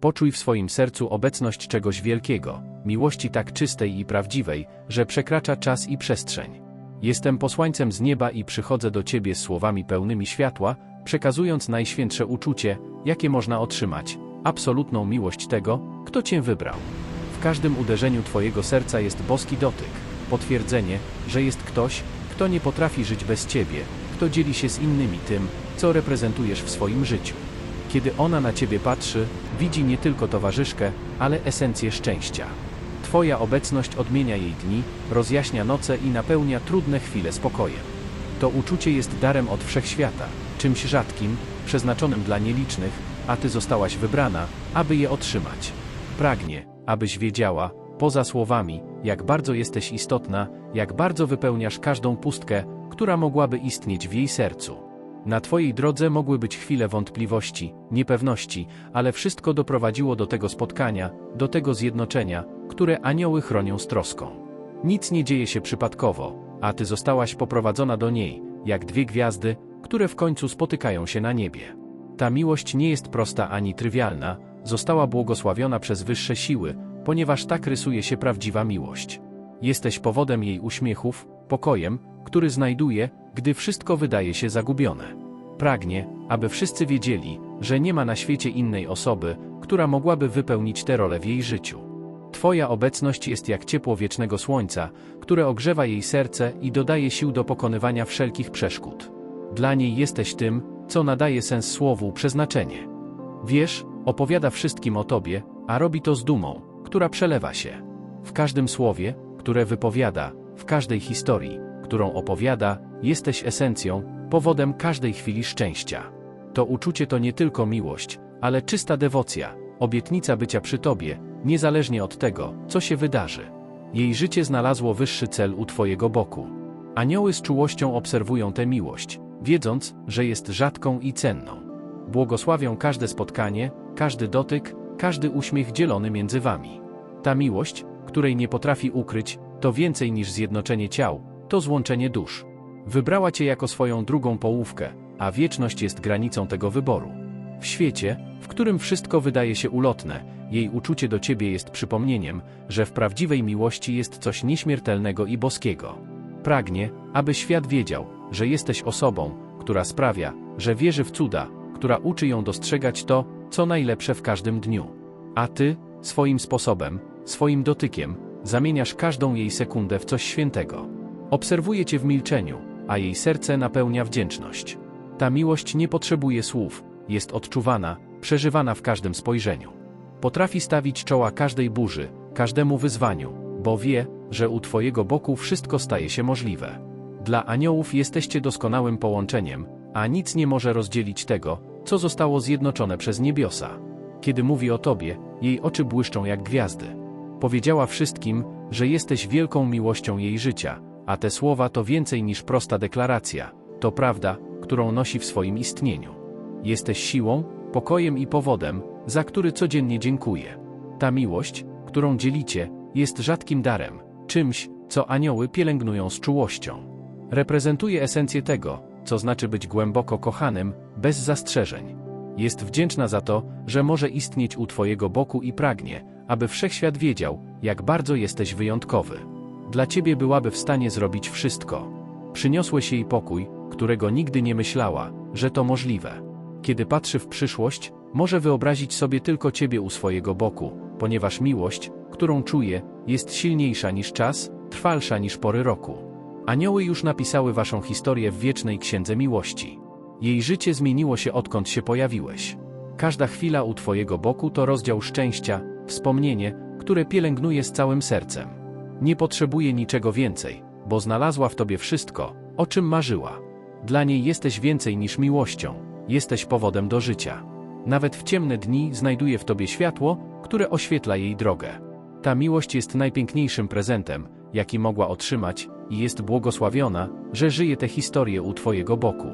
Poczuj w swoim sercu obecność czegoś wielkiego, miłości tak czystej i prawdziwej, że przekracza czas i przestrzeń. Jestem posłańcem z nieba i przychodzę do Ciebie z słowami pełnymi światła, przekazując najświętsze uczucie, jakie można otrzymać absolutną miłość tego, kto Cię wybrał. W każdym uderzeniu Twojego serca jest boski dotyk, potwierdzenie, że jest ktoś, kto nie potrafi żyć bez Ciebie, kto dzieli się z innymi tym, co reprezentujesz w swoim życiu. Kiedy ona na Ciebie patrzy, widzi nie tylko towarzyszkę, ale esencję szczęścia. Twoja obecność odmienia jej dni, rozjaśnia noce i napełnia trudne chwile spokojem. To uczucie jest darem od wszechświata, czymś rzadkim, przeznaczonym dla nielicznych, a Ty zostałaś wybrana, aby je otrzymać. Pragnie, abyś wiedziała, poza słowami, jak bardzo jesteś istotna, jak bardzo wypełniasz każdą pustkę, która mogłaby istnieć w jej sercu. Na Twojej drodze mogły być chwile wątpliwości, niepewności, ale wszystko doprowadziło do tego spotkania, do tego zjednoczenia, które anioły chronią z troską. Nic nie dzieje się przypadkowo, a Ty zostałaś poprowadzona do niej, jak dwie gwiazdy, które w końcu spotykają się na niebie. Ta miłość nie jest prosta ani trywialna, została błogosławiona przez wyższe siły, ponieważ tak rysuje się prawdziwa miłość. Jesteś powodem jej uśmiechów, pokojem, który znajduje, gdy wszystko wydaje się zagubione. Pragnie, aby wszyscy wiedzieli, że nie ma na świecie innej osoby, która mogłaby wypełnić tę rolę w jej życiu. Twoja obecność jest jak ciepło wiecznego słońca, które ogrzewa jej serce i dodaje sił do pokonywania wszelkich przeszkód. Dla niej jesteś tym, co nadaje sens słowu przeznaczenie. Wiesz, opowiada wszystkim o tobie, a robi to z dumą, która przelewa się. W każdym słowie, które wypowiada, w każdej historii, którą opowiada, jesteś esencją, powodem każdej chwili szczęścia. To uczucie to nie tylko miłość, ale czysta dewocja, obietnica bycia przy tobie, niezależnie od tego, co się wydarzy. Jej życie znalazło wyższy cel u twojego boku. Anioły z czułością obserwują tę miłość, wiedząc, że jest rzadką i cenną. Błogosławią każde spotkanie, każdy dotyk, każdy uśmiech dzielony między wami. Ta miłość, której nie potrafi ukryć, to więcej niż zjednoczenie ciał, to złączenie dusz. Wybrała cię jako swoją drugą połówkę, a wieczność jest granicą tego wyboru. W świecie, w którym wszystko wydaje się ulotne, jej uczucie do ciebie jest przypomnieniem, że w prawdziwej miłości jest coś nieśmiertelnego i boskiego. Pragnie, aby świat wiedział, że jesteś osobą, która sprawia, że wierzy w cuda, która uczy ją dostrzegać to, co najlepsze w każdym dniu. A ty, swoim sposobem, swoim dotykiem, zamieniasz każdą jej sekundę w coś świętego. Obserwuje cię w milczeniu, a jej serce napełnia wdzięczność. Ta miłość nie potrzebuje słów, jest odczuwana, przeżywana w każdym spojrzeniu. Potrafi stawić czoła każdej burzy, każdemu wyzwaniu, bo wie, że u Twojego boku wszystko staje się możliwe. Dla aniołów jesteście doskonałym połączeniem, a nic nie może rozdzielić tego, co zostało zjednoczone przez niebiosa. Kiedy mówi o Tobie, jej oczy błyszczą jak gwiazdy. Powiedziała wszystkim, że jesteś wielką miłością jej życia, a te słowa to więcej niż prosta deklaracja, to prawda, którą nosi w swoim istnieniu. Jesteś siłą, pokojem i powodem, za który codziennie dziękuję. Ta miłość, którą dzielicie, jest rzadkim darem, czymś, co anioły pielęgnują z czułością. Reprezentuje esencję tego, co znaczy być głęboko kochanym, bez zastrzeżeń. Jest wdzięczna za to, że może istnieć u Twojego boku i pragnie, aby wszechświat wiedział, jak bardzo jesteś wyjątkowy. Dla Ciebie byłaby w stanie zrobić wszystko. Przyniosłeś jej pokój, którego nigdy nie myślała, że to możliwe. Kiedy patrzy w przyszłość, może wyobrazić sobie tylko Ciebie u swojego boku, ponieważ miłość, którą czuje, jest silniejsza niż czas, trwalsza niż pory roku. Anioły już napisały Waszą historię w wiecznej księdze miłości. Jej życie zmieniło się odkąd się pojawiłeś. Każda chwila u Twojego boku to rozdział szczęścia, wspomnienie, które pielęgnuje z całym sercem. Nie potrzebuje niczego więcej, bo znalazła w Tobie wszystko, o czym marzyła. Dla niej jesteś więcej niż miłością, jesteś powodem do życia. Nawet w ciemne dni znajduje w Tobie światło, które oświetla jej drogę. Ta miłość jest najpiękniejszym prezentem, jaki mogła otrzymać, i jest błogosławiona, że żyje tę historię u Twojego boku.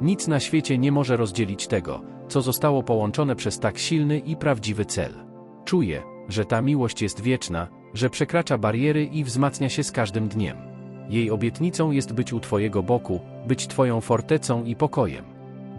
Nic na świecie nie może rozdzielić tego, co zostało połączone przez tak silny i prawdziwy cel. Czuję, że ta miłość jest wieczna, że przekracza bariery i wzmacnia się z każdym dniem. Jej obietnicą jest być u Twojego boku, być Twoją fortecą i pokojem.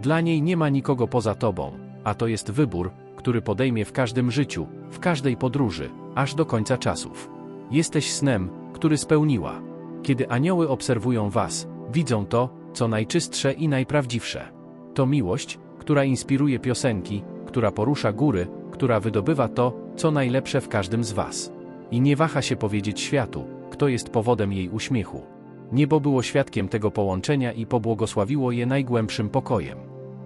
Dla niej nie ma nikogo poza Tobą, a to jest wybór, który podejmie w każdym życiu, w każdej podróży, aż do końca czasów. Jesteś snem, który spełniła. Kiedy anioły obserwują was, widzą to, co najczystsze i najprawdziwsze. To miłość, która inspiruje piosenki, która porusza góry, która wydobywa to, co najlepsze w każdym z was. I nie waha się powiedzieć światu, kto jest powodem jej uśmiechu. Niebo było świadkiem tego połączenia i pobłogosławiło je najgłębszym pokojem.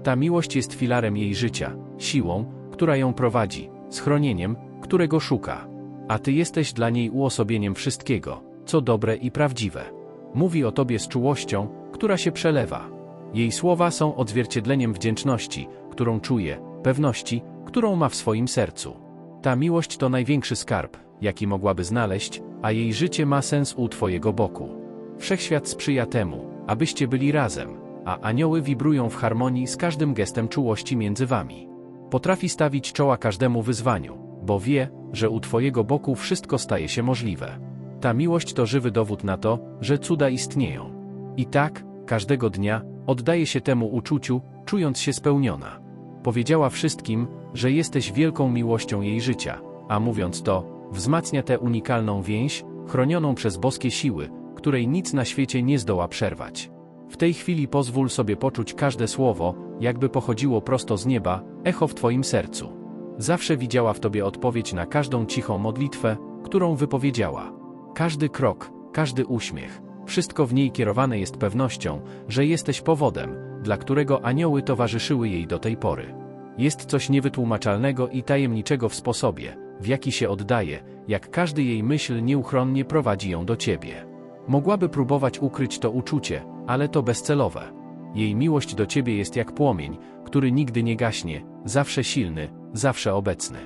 Ta miłość jest filarem jej życia, siłą, która ją prowadzi, schronieniem, którego szuka. A ty jesteś dla niej uosobieniem wszystkiego, co dobre i prawdziwe. Mówi o tobie z czułością, która się przelewa. Jej słowa są odzwierciedleniem wdzięczności, którą czuje, pewności, którą ma w swoim sercu. Ta miłość to największy skarb, jaki mogłaby znaleźć, a jej życie ma sens u Twojego boku. Wszechświat sprzyja temu, abyście byli razem, a anioły wibrują w harmonii z każdym gestem czułości między Wami. Potrafi stawić czoła każdemu wyzwaniu, bo wie, że u Twojego boku wszystko staje się możliwe. Ta miłość to żywy dowód na to, że cuda istnieją. I tak, każdego dnia, oddaje się temu uczuciu, czując się spełniona. Powiedziała wszystkim, że jesteś wielką miłością jej życia, a mówiąc to, wzmacnia tę unikalną więź, chronioną przez boskie siły, której nic na świecie nie zdoła przerwać. W tej chwili pozwól sobie poczuć każde słowo, jakby pochodziło prosto z nieba, echo w Twoim sercu. Zawsze widziała w Tobie odpowiedź na każdą cichą modlitwę, którą wypowiedziała. Każdy krok, każdy uśmiech, wszystko w niej kierowane jest pewnością, że jesteś powodem, dla którego anioły towarzyszyły jej do tej pory. Jest coś niewytłumaczalnego i tajemniczego w sposobie, w jaki się oddaje, jak każdy jej myśl nieuchronnie prowadzi ją do ciebie. Mogłaby próbować ukryć to uczucie, ale to bezcelowe. Jej miłość do ciebie jest jak płomień, który nigdy nie gaśnie, zawsze silny, zawsze obecny.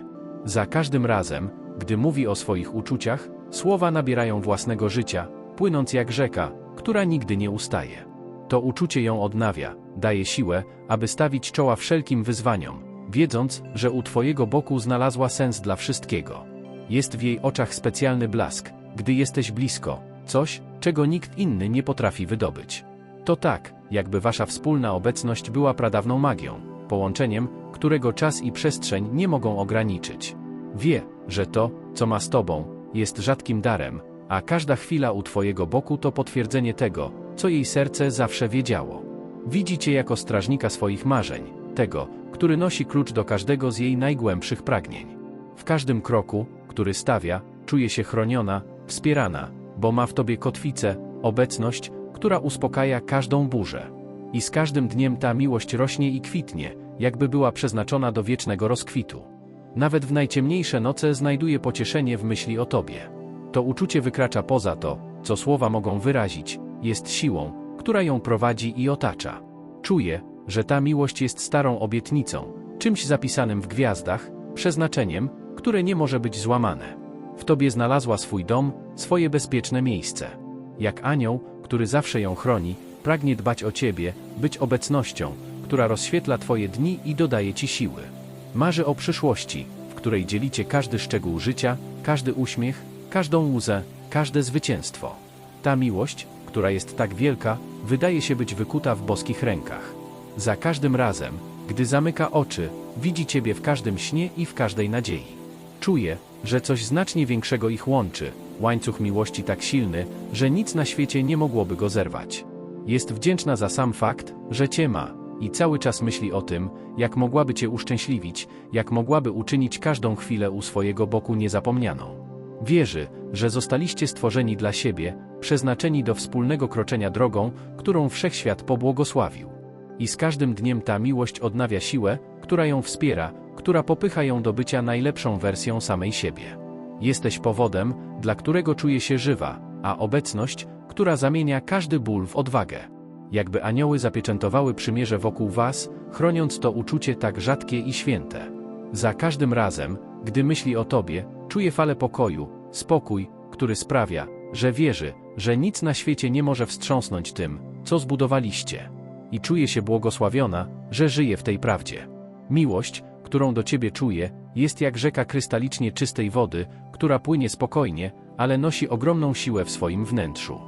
Za każdym razem, gdy mówi o swoich uczuciach, słowa nabierają własnego życia, płynąc jak rzeka, która nigdy nie ustaje. To uczucie ją odnawia, daje siłę, aby stawić czoła wszelkim wyzwaniom, wiedząc, że u Twojego boku znalazła sens dla wszystkiego. Jest w jej oczach specjalny blask, gdy jesteś blisko, coś, czego nikt inny nie potrafi wydobyć. To tak, jakby Wasza wspólna obecność była pradawną magią, połączeniem, którego czas i przestrzeń nie mogą ograniczyć. Wie, że to, co ma z Tobą, jest rzadkim darem, a każda chwila u Twojego boku to potwierdzenie tego, co jej serce zawsze wiedziało. Widzi Cię jako strażnika swoich marzeń, tego, który nosi klucz do każdego z jej najgłębszych pragnień. W każdym kroku, który stawia, czuje się chroniona, wspierana, bo ma w Tobie kotwicę, obecność, która uspokaja każdą burzę. I z każdym dniem ta miłość rośnie i kwitnie, jakby była przeznaczona do wiecznego rozkwitu. Nawet w najciemniejsze noce znajduje pocieszenie w myśli o Tobie. To uczucie wykracza poza to, co słowa mogą wyrazić, jest siłą, która ją prowadzi i otacza. Czuje, że ta miłość jest starą obietnicą, czymś zapisanym w gwiazdach, przeznaczeniem, które nie może być złamane. W tobie znalazła swój dom, swoje bezpieczne miejsce. Jak anioł, który zawsze ją chroni, pragnie dbać o ciebie, być obecnością, która rozświetla twoje dni i dodaje ci siły. Marzy o przyszłości, w której dzielicie każdy szczegół życia, każdy uśmiech, każdą łzę, każde zwycięstwo. Ta miłość, która jest tak wielka, wydaje się być wykuta w boskich rękach. Za każdym razem, gdy zamyka oczy, widzi Ciebie w każdym śnie i w każdej nadziei. Czuje, że coś znacznie większego ich łączy, łańcuch miłości tak silny, że nic na świecie nie mogłoby go zerwać. Jest wdzięczna za sam fakt, że Cię ma i cały czas myśli o tym, jak mogłaby Cię uszczęśliwić, jak mogłaby uczynić każdą chwilę u swojego boku niezapomnianą. Wierzy, że zostaliście stworzeni dla siebie, przeznaczeni do wspólnego kroczenia drogą, którą wszechświat pobłogosławił. I z każdym dniem ta miłość odnawia siłę, która ją wspiera, która popycha ją do bycia najlepszą wersją samej siebie. Jesteś powodem, dla którego czuje się żywa, a obecność, która zamienia każdy ból w odwagę. Jakby anioły zapieczętowały przymierze wokół was, chroniąc to uczucie tak rzadkie i święte. Za każdym razem, gdy myśli o tobie, czuje falę pokoju, spokój, który sprawia, że wierzy, że nic na świecie nie może wstrząsnąć tym, co zbudowaliście. I czuje się błogosławiona, że żyje w tej prawdzie. Miłość, którą do ciebie czuje, jest jak rzeka krystalicznie czystej wody, która płynie spokojnie, ale nosi ogromną siłę w swoim wnętrzu.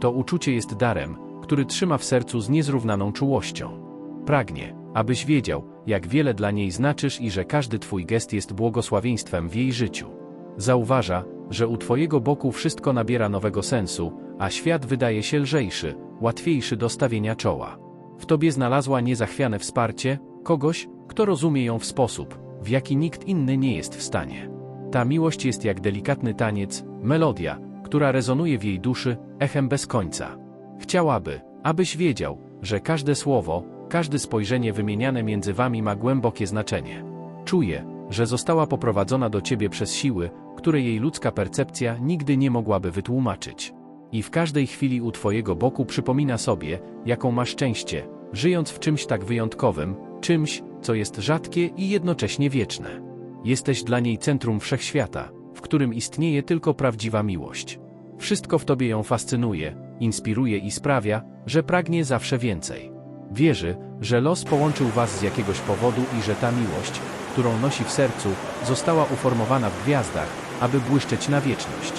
To uczucie jest darem, który trzyma w sercu z niezrównaną czułością. Pragnie, abyś wiedział, jak wiele dla niej znaczysz i że każdy twój gest jest błogosławieństwem w jej życiu. Zauważa, że u twojego boku wszystko nabiera nowego sensu, a świat wydaje się lżejszy, łatwiejszy do stawienia czoła. W tobie znalazła niezachwiane wsparcie, kogoś, kto rozumie ją w sposób, w jaki nikt inny nie jest w stanie. Ta miłość jest jak delikatny taniec, melodia, która rezonuje w jej duszy, echem bez końca. Chciałaby, abyś wiedział, że każde słowo, każde spojrzenie wymieniane między wami ma głębokie znaczenie. Czuje, że została poprowadzona do ciebie przez siły, które jej ludzka percepcja nigdy nie mogłaby wytłumaczyć. I w każdej chwili u twojego boku przypomina sobie, jaką masz szczęście, żyjąc w czymś tak wyjątkowym, czymś, co jest rzadkie i jednocześnie wieczne. Jesteś dla niej centrum wszechświata, w którym istnieje tylko prawdziwa miłość. Wszystko w tobie ją fascynuje, inspiruje i sprawia, że pragnie zawsze więcej. Wierzy, że los połączył was z jakiegoś powodu i że ta miłość, którą nosi w sercu, została uformowana w gwiazdach, aby błyszczeć na wieczność.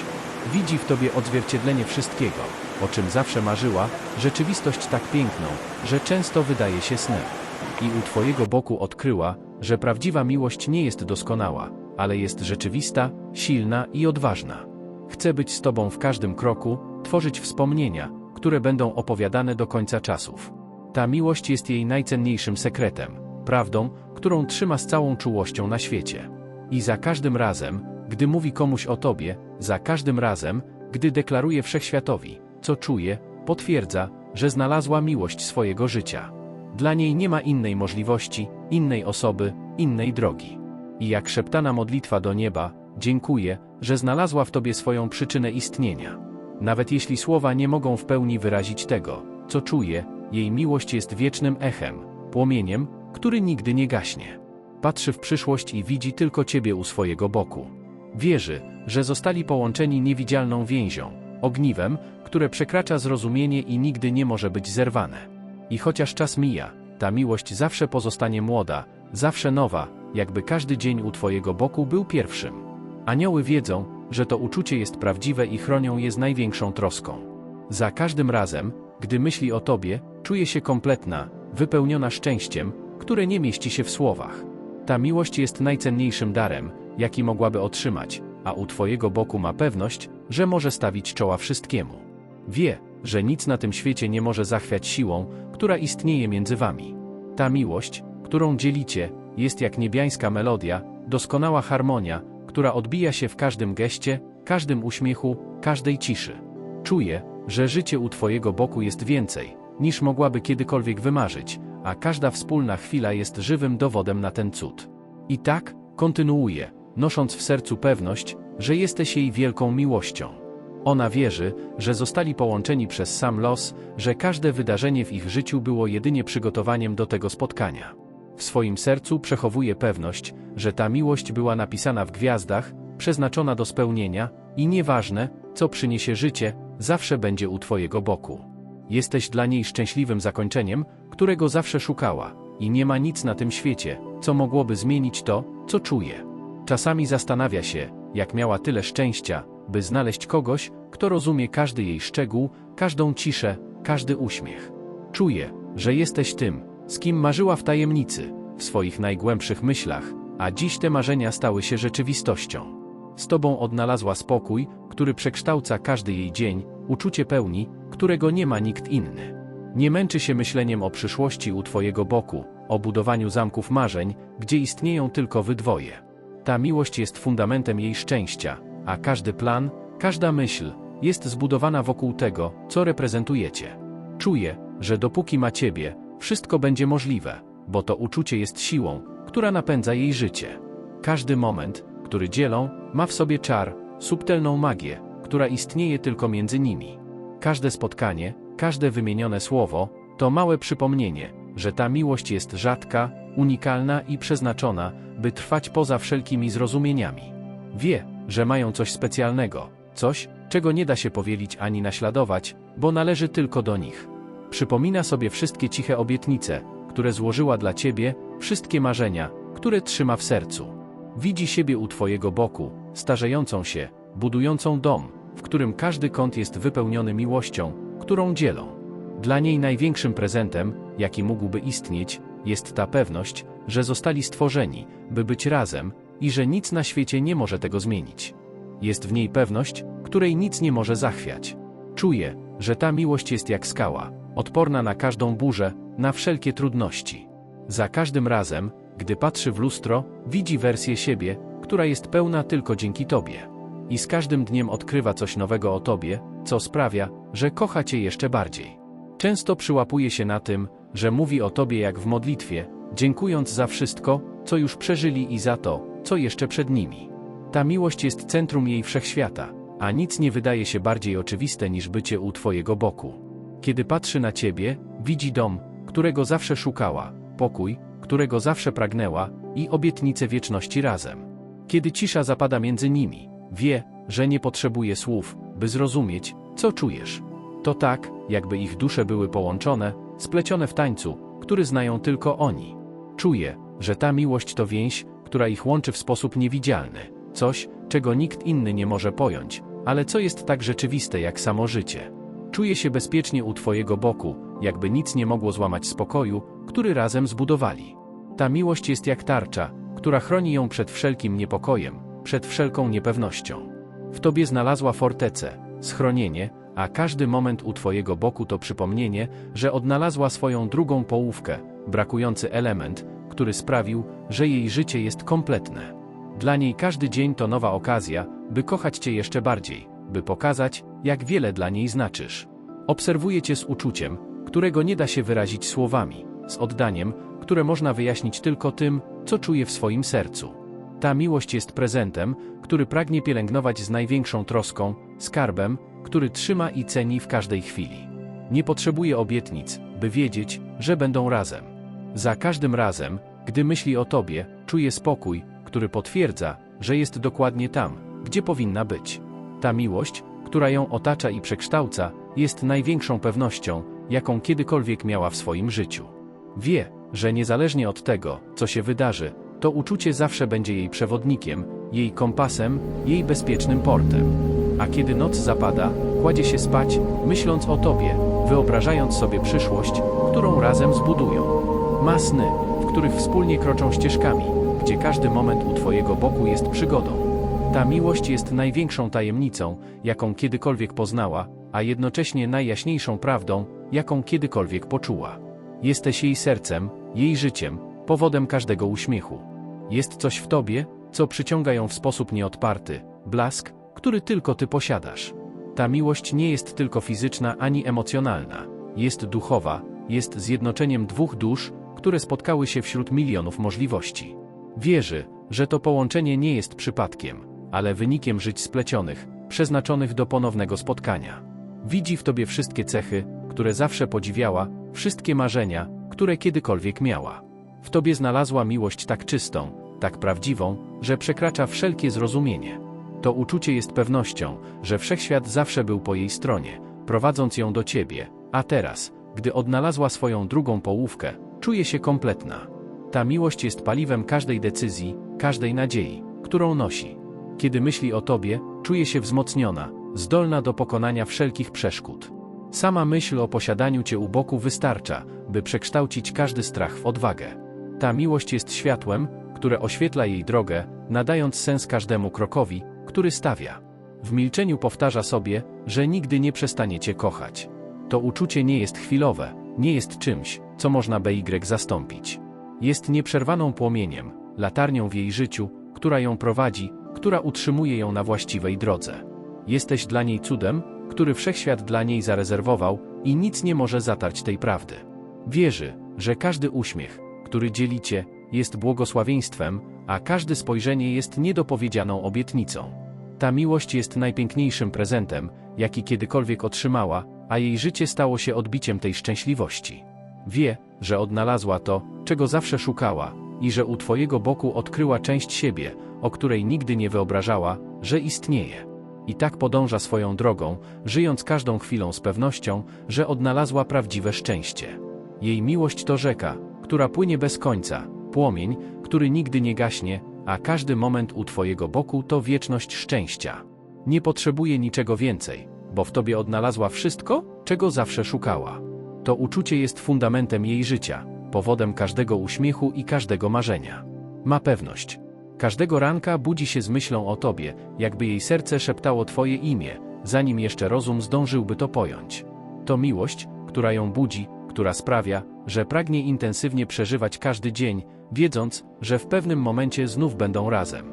Widzi w tobie odzwierciedlenie wszystkiego, o czym zawsze marzyła, rzeczywistość tak piękną, że często wydaje się snem. I u twojego boku odkryła, że prawdziwa miłość nie jest doskonała, ale jest rzeczywista, silna i odważna. Chce być z tobą w każdym kroku, tworzyć wspomnienia, które będą opowiadane do końca czasów. Ta miłość jest jej najcenniejszym sekretem, prawdą, którą trzyma z całą czułością na świecie. I za każdym razem, gdy mówi komuś o tobie, za każdym razem, gdy deklaruje wszechświatowi, co czuje, potwierdza, że znalazła miłość swojego życia. Dla niej nie ma innej możliwości, innej osoby, innej drogi. I jak szeptana modlitwa do nieba, dziękuję, że znalazła w tobie swoją przyczynę istnienia. Nawet jeśli słowa nie mogą w pełni wyrazić tego, co czuje, jej miłość jest wiecznym echem, płomieniem, który nigdy nie gaśnie. Patrzy w przyszłość i widzi tylko ciebie u swojego boku. Wierzy, że zostali połączeni niewidzialną więzią, ogniwem, które przekracza zrozumienie i nigdy nie może być zerwane. I chociaż czas mija, ta miłość zawsze pozostanie młoda, zawsze nowa, jakby każdy dzień u Twojego boku był pierwszym. Anioły wiedzą, że to uczucie jest prawdziwe i chronią je z największą troską. Za każdym razem, gdy myśli o Tobie, czuje się kompletna, wypełniona szczęściem, które nie mieści się w słowach. Ta miłość jest najcenniejszym darem, jaki mogłaby otrzymać, a u Twojego boku ma pewność, że może stawić czoła wszystkiemu. Wie, że nic na tym świecie nie może zachwiać siłą, która istnieje między Wami. Ta miłość, którą dzielicie, jest jak niebiańska melodia, doskonała harmonia, która odbija się w każdym geście, każdym uśmiechu, każdej ciszy. Czuje, że życie u Twojego boku jest więcej, niż mogłaby kiedykolwiek wymarzyć, a każda wspólna chwila jest żywym dowodem na ten cud. I tak, kontynuuje, nosząc w sercu pewność, że jesteś jej wielką miłością. Ona wierzy, że zostali połączeni przez sam los, że każde wydarzenie w ich życiu było jedynie przygotowaniem do tego spotkania. W swoim sercu przechowuje pewność, że ta miłość była napisana w gwiazdach, przeznaczona do spełnienia i nieważne, co przyniesie życie, zawsze będzie u Twojego boku. Jesteś dla niej szczęśliwym zakończeniem, którego zawsze szukała, i nie ma nic na tym świecie, co mogłoby zmienić to, co czuje. Czasami zastanawia się, jak miała tyle szczęścia, by znaleźć kogoś, kto rozumie każdy jej szczegół, każdą ciszę, każdy uśmiech. Czuje, że jesteś tym, z kim marzyła w tajemnicy, w swoich najgłębszych myślach, a dziś te marzenia stały się rzeczywistością. Z tobą odnalazła spokój, który przekształca każdy jej dzień, uczucie pełni, którego nie ma nikt inny. Nie męczy się myśleniem o przyszłości u twojego boku, o budowaniu zamków marzeń, gdzie istnieją tylko wy dwoje. Ta miłość jest fundamentem jej szczęścia, a każdy plan, każda myśl jest zbudowana wokół tego, co reprezentujecie. Czuje, że dopóki ma ciebie, wszystko będzie możliwe, bo to uczucie jest siłą, która napędza jej życie. Każdy moment, który dzielą, ma w sobie czar, subtelną magię, która istnieje tylko między nimi. Każde spotkanie, każde wymienione słowo to małe przypomnienie, że ta miłość jest rzadka, unikalna i przeznaczona, by trwać poza wszelkimi zrozumieniami. Wie, że mają coś specjalnego, coś, czego nie da się powielić ani naśladować, bo należy tylko do nich. Przypomina sobie wszystkie ciche obietnice, które złożyła dla ciebie, wszystkie marzenia, które trzyma w sercu. Widzi siebie u twojego boku, starzejącą się, budującą dom, w którym każdy kąt jest wypełniony miłością, którą dzielą. Dla niej największym prezentem, jaki mógłby istnieć, jest ta pewność, że zostali stworzeni, by być razem i że nic na świecie nie może tego zmienić. Jest w niej pewność, której nic nie może zachwiać. Czuje, że ta miłość jest jak skała, odporna na każdą burzę, na wszelkie trudności. Za każdym razem, gdy patrzy w lustro, widzi wersję siebie, która jest pełna tylko dzięki Tobie. I z każdym dniem odkrywa coś nowego o Tobie, co sprawia, że kocha Cię jeszcze bardziej. Często przyłapuje się na tym, że mówi o Tobie jak w modlitwie, dziękując za wszystko, co już przeżyli i za to, co jeszcze przed nimi. Ta miłość jest centrum jej wszechświata, a nic nie wydaje się bardziej oczywiste niż bycie u Twojego boku. Kiedy patrzy na Ciebie, widzi dom, którego zawsze szukała, pokój, którego zawsze pragnęła i obietnicę wieczności razem. Kiedy cisza zapada między nimi, wie, że nie potrzebuje słów, by zrozumieć, co czujesz. To tak, jakby ich dusze były połączone, splecione w tańcu, który znają tylko oni. Czuje, że ta miłość to więź, która ich łączy w sposób niewidzialny, coś, czego nikt inny nie może pojąć, ale co jest tak rzeczywiste jak samo życie. Czuje się bezpiecznie u Twojego boku, jakby nic nie mogło złamać spokoju, który razem zbudowali. Ta miłość jest jak tarcza, która chroni ją przed wszelkim niepokojem, przed wszelką niepewnością. W Tobie znalazła fortecę, schronienie, a każdy moment u Twojego boku to przypomnienie, że odnalazła swoją drugą połówkę, brakujący element, który sprawił, że jej życie jest kompletne. Dla niej każdy dzień to nowa okazja, by kochać Cię jeszcze bardziej, by pokazać, jak wiele dla niej znaczysz. Obserwuje Cię z uczuciem, którego nie da się wyrazić słowami, z oddaniem, które można wyjaśnić tylko tym, co czuje w swoim sercu. Ta miłość jest prezentem, który pragnie pielęgnować z największą troską, skarbem, który trzyma i ceni w każdej chwili. Nie potrzebuje obietnic, by wiedzieć, że będą razem. Za każdym razem, gdy myśli o tobie, czuje spokój, który potwierdza, że jest dokładnie tam, gdzie powinna być. Ta miłość, która ją otacza i przekształca, jest największą pewnością, jaką kiedykolwiek miała w swoim życiu. Wie, że niezależnie od tego, co się wydarzy, to uczucie zawsze będzie jej przewodnikiem, jej kompasem, jej bezpiecznym portem. A kiedy noc zapada, kładzie się spać, myśląc o tobie, wyobrażając sobie przyszłość, którą razem zbudują. Ma sny, w których wspólnie kroczą ścieżkami, gdzie każdy moment u twojego boku jest przygodą. Ta miłość jest największą tajemnicą, jaką kiedykolwiek poznała, a jednocześnie najjaśniejszą prawdą, jaką kiedykolwiek poczuła. Jesteś jej sercem, jej życiem, powodem każdego uśmiechu. Jest coś w tobie, co przyciąga ją w sposób nieodparty, blask, który tylko ty posiadasz. Ta miłość nie jest tylko fizyczna ani emocjonalna, jest duchowa, jest zjednoczeniem dwóch dusz, które spotkały się wśród milionów możliwości. Wierzy, że to połączenie nie jest przypadkiem, ale wynikiem żyć splecionych, przeznaczonych do ponownego spotkania. Widzi w tobie wszystkie cechy, które zawsze podziwiała, wszystkie marzenia, które kiedykolwiek miała. W tobie znalazła miłość tak czystą, tak prawdziwą, że przekracza wszelkie zrozumienie. To uczucie jest pewnością, że wszechświat zawsze był po jej stronie, prowadząc ją do ciebie, a teraz, gdy odnalazła swoją drugą połówkę, czuje się kompletna. Ta miłość jest paliwem każdej decyzji, każdej nadziei, którą nosi. Kiedy myśli o tobie, czuje się wzmocniona, zdolna do pokonania wszelkich przeszkód. Sama myśl o posiadaniu cię u boku wystarcza, by przekształcić każdy strach w odwagę. Ta miłość jest światłem, które oświetla jej drogę, nadając sens każdemu krokowi, który stawia. W milczeniu powtarza sobie, że nigdy nie przestaniecie kochać. To uczucie nie jest chwilowe, nie jest czymś, co można BY zastąpić. Jest nieprzerwaną płomieniem, latarnią w jej życiu, która ją prowadzi, która utrzymuje ją na właściwej drodze. Jesteś dla niej cudem, który wszechświat dla niej zarezerwował i nic nie może zatarć tej prawdy. Wierzy, że każdy uśmiech, który dzielicie, jest błogosławieństwem, a każde spojrzenie jest niedopowiedzianą obietnicą. Ta miłość jest najpiękniejszym prezentem, jaki kiedykolwiek otrzymała, a jej życie stało się odbiciem tej szczęśliwości. Wie, że odnalazła to, czego zawsze szukała, i że u Twojego boku odkryła część siebie, o której nigdy nie wyobrażała, że istnieje. I tak podąża swoją drogą, żyjąc każdą chwilą z pewnością, że odnalazła prawdziwe szczęście. Jej miłość to rzeka, która płynie bez końca, płomień, który nigdy nie gaśnie, a każdy moment u Twojego boku to wieczność szczęścia. Nie potrzebuje niczego więcej, bo w Tobie odnalazła wszystko, czego zawsze szukała. To uczucie jest fundamentem jej życia, powodem każdego uśmiechu i każdego marzenia. Ma pewność. Każdego ranka budzi się z myślą o tobie, jakby jej serce szeptało twoje imię, zanim jeszcze rozum zdążyłby to pojąć. To miłość, która ją budzi, która sprawia, że pragnie intensywnie przeżywać każdy dzień, wiedząc, że w pewnym momencie znów będą razem.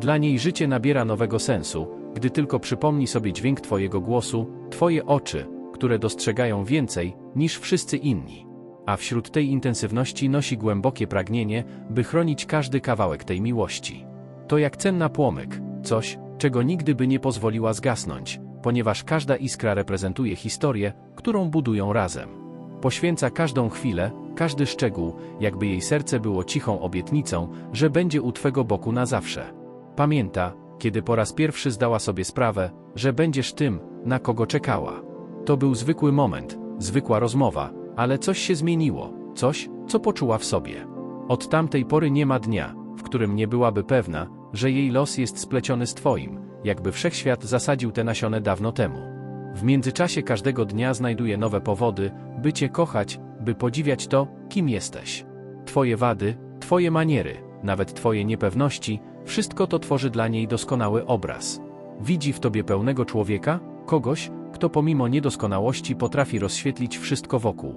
Dla niej życie nabiera nowego sensu, gdy tylko przypomni sobie dźwięk Twojego głosu, Twoje oczy, które dostrzegają więcej niż wszyscy inni. A wśród tej intensywności nosi głębokie pragnienie, by chronić każdy kawałek tej miłości. To jak cenna płomyk, coś, czego nigdy by nie pozwoliła zgasnąć, ponieważ każda iskra reprezentuje historię, którą budują razem. Poświęca każdą chwilę, każdy szczegół, jakby jej serce było cichą obietnicą, że będzie u Twego boku na zawsze. Pamięta, kiedy po raz pierwszy zdała sobie sprawę, że będziesz tym, na kogo czekała. To był zwykły moment, zwykła rozmowa, ale coś się zmieniło, coś, co poczuła w sobie. Od tamtej pory nie ma dnia, w którym nie byłaby pewna, że jej los jest spleciony z Twoim, jakby wszechświat zasadził te nasione dawno temu. W międzyczasie każdego dnia znajduje nowe powody, by Cię kochać, by podziwiać to, kim jesteś. Twoje wady, Twoje maniery, nawet Twoje niepewności, wszystko to tworzy dla niej doskonały obraz. Widzi w Tobie pełnego człowieka, kogoś, kto pomimo niedoskonałości potrafi rozświetlić wszystko wokół.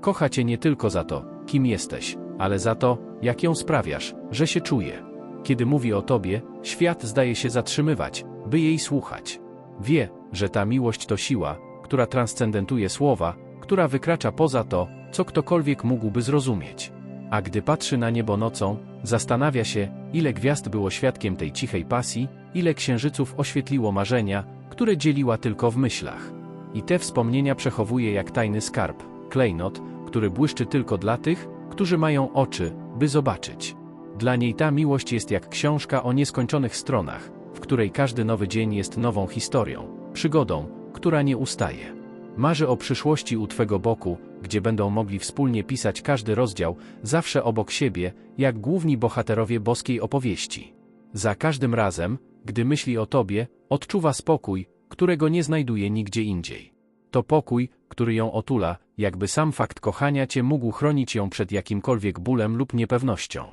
Kocha Cię nie tylko za to, kim jesteś, ale za to, jak ją sprawiasz, że się czuje. Kiedy mówi o Tobie, świat zdaje się zatrzymywać, by jej słuchać. Wie, że ta miłość to siła, która transcendentuje słowa, która wykracza poza to, co ktokolwiek mógłby zrozumieć. A gdy patrzy na niebo nocą, zastanawia się, ile gwiazd było świadkiem tej cichej pasji, ile księżyców oświetliło marzenia, które dzieliła tylko w myślach. I te wspomnienia przechowuje jak tajny skarb, klejnot, który błyszczy tylko dla tych, którzy mają oczy, by zobaczyć. Dla niej ta miłość jest jak książka o nieskończonych stronach, w której każdy nowy dzień jest nową historią, przygodą, która nie ustaje. Marzy o przyszłości u Twego boku, gdzie będą mogli wspólnie pisać każdy rozdział, zawsze obok siebie, jak główni bohaterowie boskiej opowieści. Za każdym razem, gdy myśli o Tobie, odczuwa spokój, którego nie znajduje nigdzie indziej. To pokój, który ją otula, jakby sam fakt kochania Cię mógł chronić ją przed jakimkolwiek bólem lub niepewnością.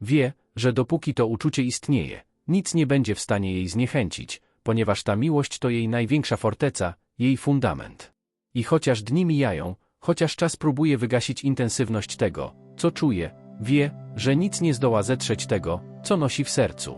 Wie, że dopóki to uczucie istnieje, nic nie będzie w stanie jej zniechęcić, ponieważ ta miłość to jej największa forteca, jej fundament. I chociaż dni mijają, chociaż czas próbuje wygasić intensywność tego, co czuje, wie, że nic nie zdoła zetrzeć tego, co nosi w sercu.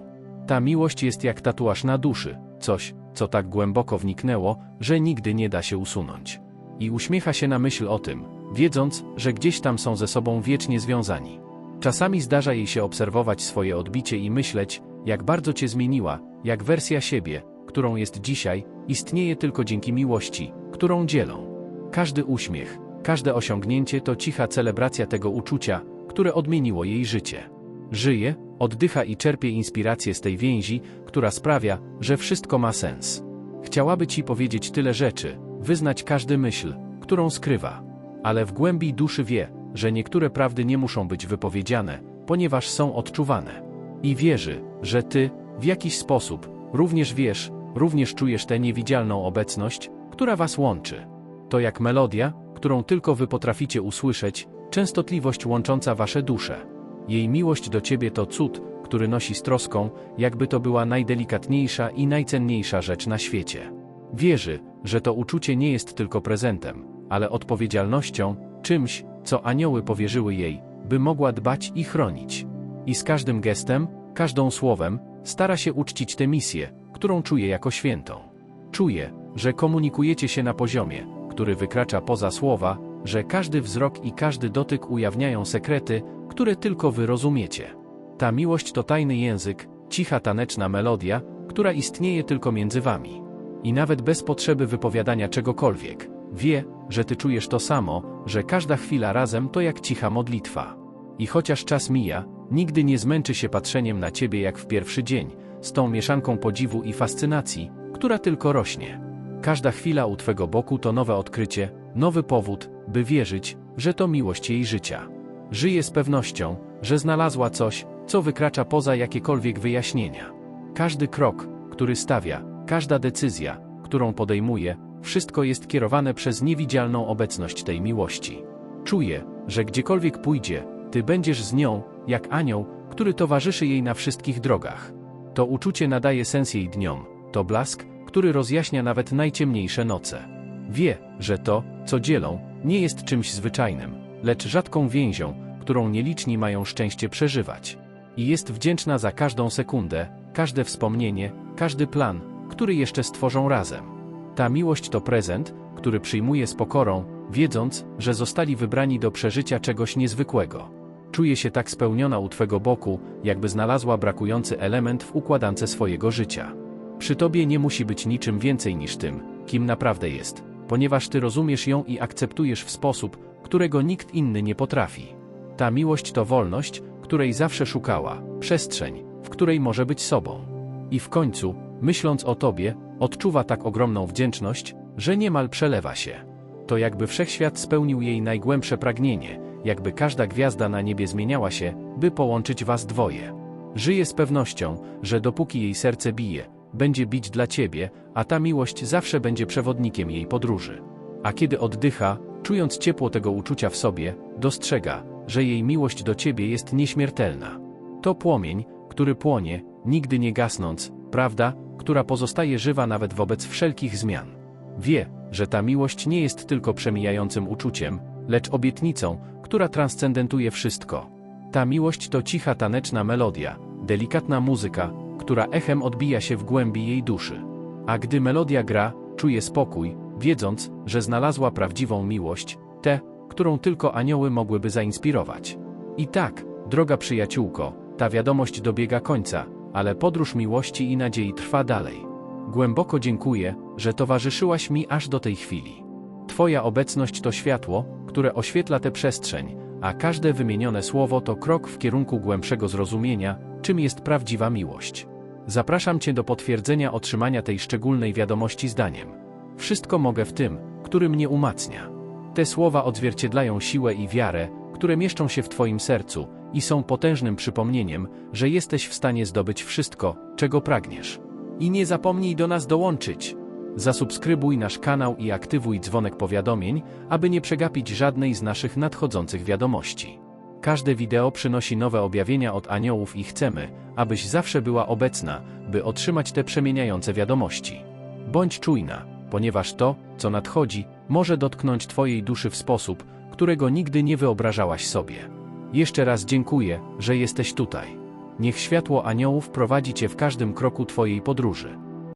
Ta miłość jest jak tatuaż na duszy, coś, co tak głęboko wniknęło, że nigdy nie da się usunąć. I uśmiecha się na myśl o tym, wiedząc, że gdzieś tam są ze sobą wiecznie związani. Czasami zdarza jej się obserwować swoje odbicie i myśleć, jak bardzo cię zmieniła, jak wersja siebie, którą jest dzisiaj, istnieje tylko dzięki miłości, którą dzielą. Każdy uśmiech, każde osiągnięcie to cicha celebracja tego uczucia, które odmieniło jej życie. Żyje, oddycha i czerpie inspirację z tej więzi, która sprawia, że wszystko ma sens. Chciałaby ci powiedzieć tyle rzeczy, wyznać każdy myśl, którą skrywa. Ale w głębi duszy wie, że niektóre prawdy nie muszą być wypowiedziane, ponieważ są odczuwane. I wierzy, że ty, w jakiś sposób, również wiesz, również czujesz tę niewidzialną obecność, która was łączy. To jak melodia, którą tylko wy potraficie usłyszeć, częstotliwość łącząca wasze dusze. Jej miłość do ciebie to cud, który nosi z troską, jakby to była najdelikatniejsza i najcenniejsza rzecz na świecie. Wierzy, że to uczucie nie jest tylko prezentem, ale odpowiedzialnością, czymś, co anioły powierzyły jej, by mogła dbać i chronić. I z każdym gestem, każdą słowem, stara się uczcić tę misję, którą czuje jako świętą. Czuje, że komunikujecie się na poziomie, który wykracza poza słowa, że każdy wzrok i każdy dotyk ujawniają sekrety, które tylko wy rozumiecie. Ta miłość to tajny język, cicha taneczna melodia, która istnieje tylko między wami. I nawet bez potrzeby wypowiadania czegokolwiek, wie, że ty czujesz to samo, że każda chwila razem to jak cicha modlitwa. I chociaż czas mija, nigdy nie zmęczy się patrzeniem na ciebie jak w pierwszy dzień, z tą mieszanką podziwu i fascynacji, która tylko rośnie. Każda chwila u Twego boku to nowe odkrycie, nowy powód, by wierzyć, że to miłość jej życia. Żyje z pewnością, że znalazła coś, co wykracza poza jakiekolwiek wyjaśnienia. Każdy krok, który stawia, każda decyzja, którą podejmuje, wszystko jest kierowane przez niewidzialną obecność tej miłości. Czuje, że gdziekolwiek pójdzie, ty będziesz z nią, jak anioł, który towarzyszy jej na wszystkich drogach. To uczucie nadaje sens jej dniom, to blask, który rozjaśnia nawet najciemniejsze noce. Wie, że to, co dzielą, nie jest czymś zwyczajnym, lecz rzadką więzią, którą nieliczni mają szczęście przeżywać. I jest wdzięczna za każdą sekundę, każde wspomnienie, każdy plan, który jeszcze stworzą razem. Ta miłość to prezent, który przyjmuje z pokorą, wiedząc, że zostali wybrani do przeżycia czegoś niezwykłego. Czuje się tak spełniona u Twego boku, jakby znalazła brakujący element w układance swojego życia. Przy Tobie nie musi być niczym więcej niż tym, kim naprawdę jest, ponieważ Ty rozumiesz ją i akceptujesz w sposób, którego nikt inny nie potrafi. Ta miłość to wolność, której zawsze szukała, przestrzeń, w której może być sobą. I w końcu, myśląc o Tobie, odczuwa tak ogromną wdzięczność, że niemal przelewa się. To jakby wszechświat spełnił jej najgłębsze pragnienie, jakby każda gwiazda na niebie zmieniała się, by połączyć was dwoje. Żyje z pewnością, że dopóki jej serce bije, będzie bić dla ciebie, a ta miłość zawsze będzie przewodnikiem jej podróży. A kiedy oddycha, czując ciepło tego uczucia w sobie, dostrzega, że jej miłość do ciebie jest nieśmiertelna. To płomień, który płonie, nigdy nie gasnąc, prawda, która pozostaje żywa nawet wobec wszelkich zmian. Wie, że ta miłość nie jest tylko przemijającym uczuciem, lecz obietnicą, która transcendentuje wszystko. Ta miłość to cicha taneczna melodia, delikatna muzyka, która echem odbija się w głębi jej duszy. A gdy melodia gra, czuje spokój, wiedząc, że znalazła prawdziwą miłość, tę, którą tylko anioły mogłyby zainspirować. I tak, droga przyjaciółko, ta wiadomość dobiega końca, ale podróż miłości i nadziei trwa dalej. Głęboko dziękuję, że towarzyszyłaś mi aż do tej chwili. Twoja obecność to światło, które oświetla tę przestrzeń, a każde wymienione słowo to krok w kierunku głębszego zrozumienia, czym jest prawdziwa miłość. Zapraszam Cię do potwierdzenia otrzymania tej szczególnej wiadomości zdaniem. Wszystko mogę w tym, który mnie umacnia. Te słowa odzwierciedlają siłę i wiarę, które mieszczą się w Twoim sercu i są potężnym przypomnieniem, że jesteś w stanie zdobyć wszystko, czego pragniesz. I nie zapomnij do nas dołączyć. Zasubskrybuj nasz kanał i aktywuj dzwonek powiadomień, aby nie przegapić żadnej z naszych nadchodzących wiadomości. Każde wideo przynosi nowe objawienia od aniołów i chcemy, abyś zawsze była obecna, by otrzymać te przemieniające wiadomości. Bądź czujna, ponieważ to, co nadchodzi, może dotknąć Twojej duszy w sposób, którego nigdy nie wyobrażałaś sobie. Jeszcze raz dziękuję, że jesteś tutaj. Niech światło aniołów prowadzi Cię w każdym kroku Twojej podróży.